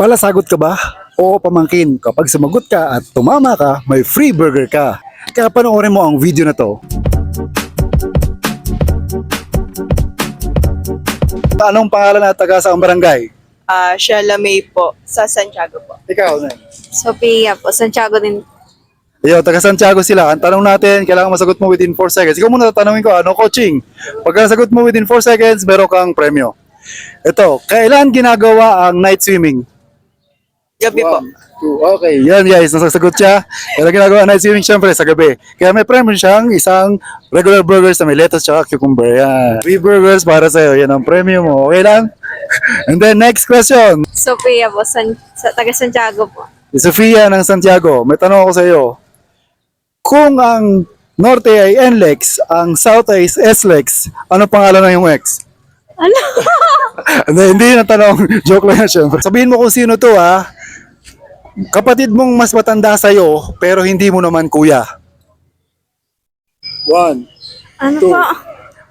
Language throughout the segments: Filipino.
Palasagot ka ba? Oo pamangkin, kapag sumagot ka at tumama ka, may free burger ka. Kaya panoorin mo ang video na to. Anong pangalan at taga sa barangay? Ah, Sheila May po, sa Santiago po. Ikaw na. Sophia po, Santiago din. Yo, taga Santiago sila. Ang tanong natin, kailangan masagot mo within 4 seconds. Ikaw muna tatanungin ko, ano coaching? Pag nasagot mo within 4 seconds, meron kang premyo. Ito, kailan ginagawa ang night swimming? Gabi po. One, two, okay. Yan guys, nasasagot siya. Kailan ginagawa night swimming? Siyempre, sa gabi. Kaya may premyo siyang isang regular burgers na may lettuce at cucumber. Yan. Three burgers para sa'yo. Yan ang premyo mo. Okay lang? And then next question. Sophia po, San, sa, taga Santiago po. Si Sofia ng Santiago, may tanong ako sa iyo. Kung ang Norte ay NLEX, ang South ay SLEX, ano pangalan ng yung ex? Ano? hindi, hindi na tanong. Joke lang yan syempre. Sabihin mo kung sino to ha. Kapatid mong mas matanda sa'yo, pero hindi mo naman kuya. One. ano Two. po?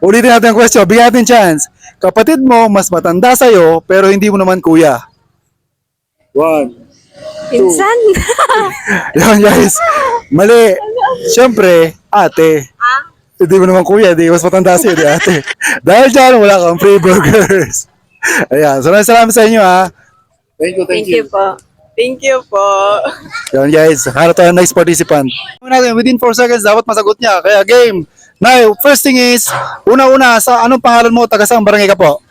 Ulitin natin ang question. Bigyan natin chance. Kapatid mo mas matanda sa'yo, pero hindi mo naman kuya. One. Pinsan? Yan guys. Mali. Siyempre, ate. Hindi mo naman kuya, di mas matanda siya, di ate. Dahil dyan, wala kang free burgers. Ayan, so maraming salamat sa inyo ha. Thank you, Thank you po. Thank you po. Yan guys, hanap tayo ng next participant. Within 4 seconds, dapat masagot niya. Kaya game. Now, first thing is, una-una, sa anong pangalan mo, taga saan barangay ka po?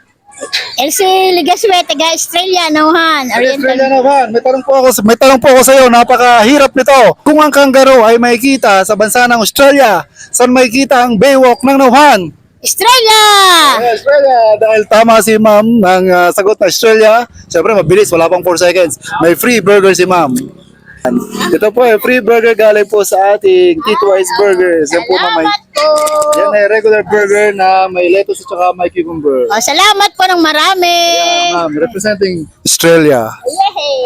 Elsie Ligaswe, taga Australia, Nauhan, Oriental. Australia naman, may tanong po ako, may tanong po ako sa iyo, napakahirap nito. Kung ang kangaroo ay makikita sa bansa ng Australia, saan makikita ang baywalk ng Nauhan? Australia! Australia! Dahil tama si ma'am ng ah, sagot na Australia, syempre mabilis, wala pang 4 seconds. May free burger si ma'am. Ito po, eh, free burger galing po sa ating Tito Ice Burgers. Yan po na may, Salamat po! yan ay regular burger na may lettuce at saka may cucumber. Oh, salamat po ng marami! Ma'am, representing Australia. Yay!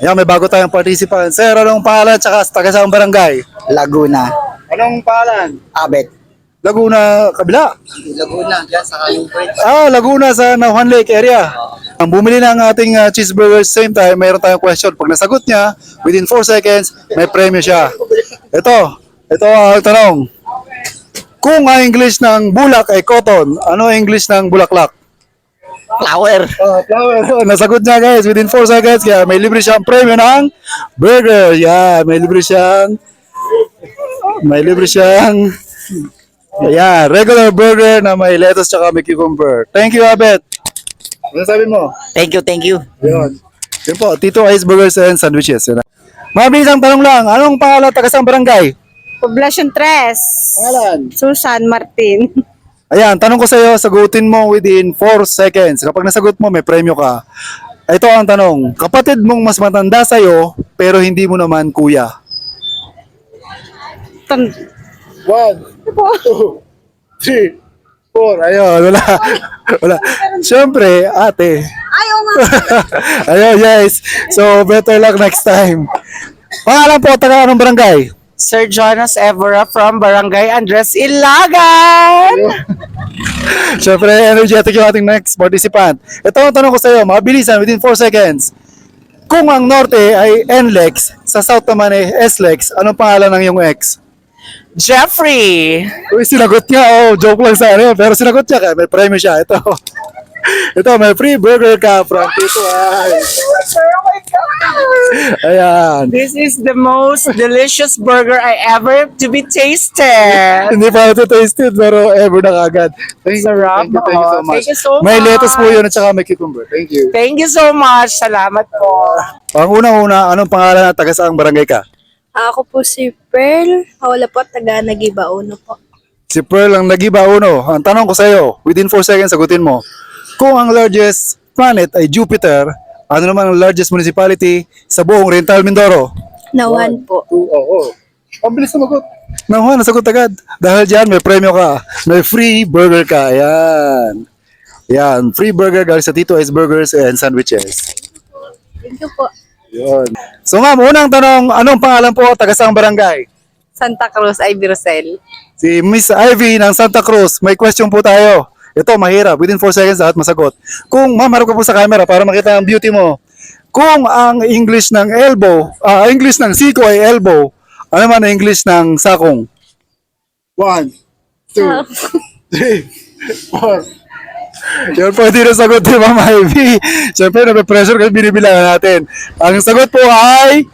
Yan, may bago tayong participant. Sir, anong pangalan tsaka taga saan barangay? Laguna. Anong pangalan? Abet. Laguna, kabila. Laguna, dyan sa Kaling Bridge. Ah, Laguna sa Nauhan Lake area. Ang bumili ng ating uh, cheeseburger same time, mayroon tayong question. Pag nasagot niya, within 4 seconds, may premyo siya. Ito, ito ang tanong. Kung ang English ng bulak ay cotton, ano ang English ng bulaklak? Flower. Oh, flower. Nasagot niya guys, within 4 seconds, kaya may libre siyang premyo ng burger. Yeah, may libre siyang may libre siyang Ayan, regular burger na may lettuce tsaka may cucumber. Thank you, Abet. Ano sabi mo? Thank you, thank you. Yun. Yun po, Tito Ice Burgers and Sandwiches. Yun. na. Mabilis ang tanong lang, anong pangalan taga saan barangay? Poblacion 3. Pangalan? Susan Martin. Ayan, tanong ko sa iyo, sagutin mo within 4 seconds. Kapag nasagot mo, may premyo ka. Ito ang tanong, kapatid mong mas matanda sa iyo, pero hindi mo naman kuya. Tan- One, two, three, four. Ayun, wala. wala. Siyempre, ate. Ayaw nga. Ayun, guys. So, better luck next time. Pangalan po, taga anong barangay? Sir Jonas Evora from Barangay Andres Ilagan. Siyempre, energetic yung ating next participant. Ito ang tanong ko sa iyo, mabilisan, within 4 seconds. Kung ang norte ay NLEX, sa south naman ay SLEX, anong pangalan ng iyong ex? Jeffrey. Uy, sinagot niya. Oh, joke lang sa ano. Pero sinagot niya kaya may premyo siya. Ito. Ito, may free burger ka from Tito Ice. Oh my God. Ayan. This is the most delicious burger I ever to be tasted. Hindi pa ito tasted, pero ever na kagad. Thank, Sarap, thank you, thank you so oh. much. Thank you so may much. lettuce po yun at saka may cucumber. Thank you. Thank you so much. Salamat po. Ang unang-una, anong pangalan at taga saang barangay ka? Ako po si Pearl. Wala po, taga Nagibauno po. Si Pearl ang nagiba uno. Ang tanong ko sa iyo, within 4 seconds, sagutin mo. Kung ang largest planet ay Jupiter, ano naman ang largest municipality sa buong Oriental Mindoro? Nauhan po. Oo. Oh, Ang bilis sumagot. Nakuha, nasagot agad. Dahil dyan, may premyo ka. May free burger ka. Ayan. Yan, free burger galing sa Tito Ice Burgers and Sandwiches. Thank you po. Yun. So ma'am, unang tanong, anong pangalan po taga saang barangay? Santa Cruz, Ivy Rosel. Si Miss Ivy ng Santa Cruz, may question po tayo. Ito, mahirap. Within 4 seconds, lahat masagot. Kung, ma'am, harap ka po sa camera para makita ang beauty mo. Kung ang English ng elbow, ah, English ng siko ay elbow, ano man ang English ng sakong? One, two, three, four. Yun po, hindi na sagot ni Mama Ivy. Siyempre, nape-pressure kasi binibilangan natin. Ang sagot po ay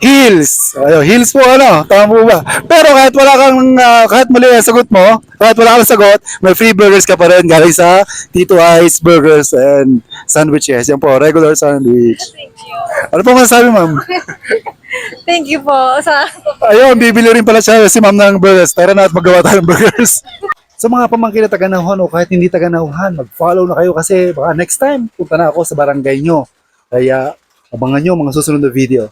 heels. Ayun, heels po ano, tama po ba? Pero kahit wala kang, ah, kahit mali ang sagot mo, kahit wala kang sagot, may free burgers ka pa rin galing sa Tito Ice Burgers and Sandwiches. Yan po, regular sandwich. Ano po masasabi, ma'am? Thank you po sa... Ayun, bibili rin pala siya si ma'am ng burgers. Tara na at magawa tayo ng burgers. Sa mga pamangkin na taga-nahuhan o kahit hindi taga-nahuhan, mag-follow na kayo kasi baka next time punta na ako sa barangay nyo. Kaya abangan nyo mga susunod na video.